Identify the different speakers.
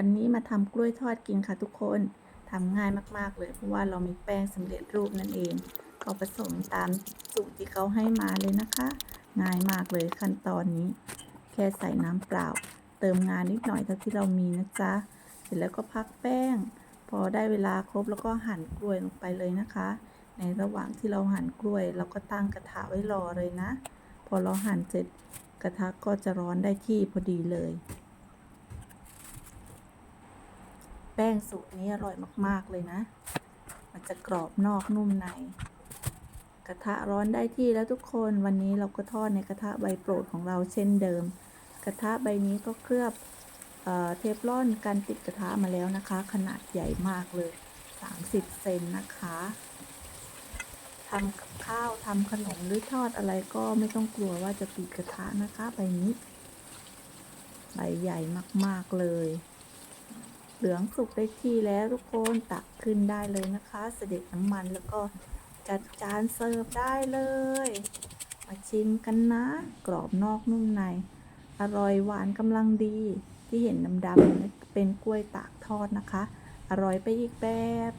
Speaker 1: วันนี้มาทำกล้วยทอดกินค่ะทุกคนทำง่ายมาก ๆ เลยเพราะว่าเรามีแป้งสำเร็จรูปนั่นเองก็ผสมตามสูตรที่เขาให้มาเลยนะคะ ง่ายมากเลยขั้นตอนนี้ แค่ใส่น้ำเปล่า เติมงานนิดหน่อยเท่าที่เรามีนะจ๊ะ เสร็จแล้วก็พักแป้ง พอได้เวลาครบแล้วก็หั่นกล้วยลงไปเลยนะคะ ในระหว่างที่เราหั่นกล้วย เราก็ตั้งกระทะไว้รอเลยนะ พอเราหั่นเสร็จกระทะก็จะร้อนได้ที่พอดีเลย แป้งสูตรนี้อร่อยมาก ๆ เลยนะ มันจะกรอบนอกนุ่มใน กระทะร้อนได้ที่แล้วทุกคนวันนี้เราก็ทอดในกระทะใบโปรดของเราเช่นเดิม กระทะใบนี้ก็เคลือบเอเทฟลอนกันติดกระทะมาแล้วนะคะ ขนาดใหญ่มากเลย 30 เซนนะคะทำกับข้าวทำขนมหรือทอดอะไรก็ไม่ต้องกลัวว่าจะติดกระทะนะคะใบนี้ใบใหญ่มาก ๆ เลย เหลืองสุกได้ที่แล้วทุกคนตักขึ้นได้เลยนะคะ เสด็จน้ำมันแล้วก็จัดจานเสิร์ฟได้เลย มาชิมกันนะ กรอบนอกนุ่มใน อร่อยหวานกำลังดี ที่เห็นดำๆเป็นกล้วยตากทอดนะคะ อร่อยไปอีกแบบ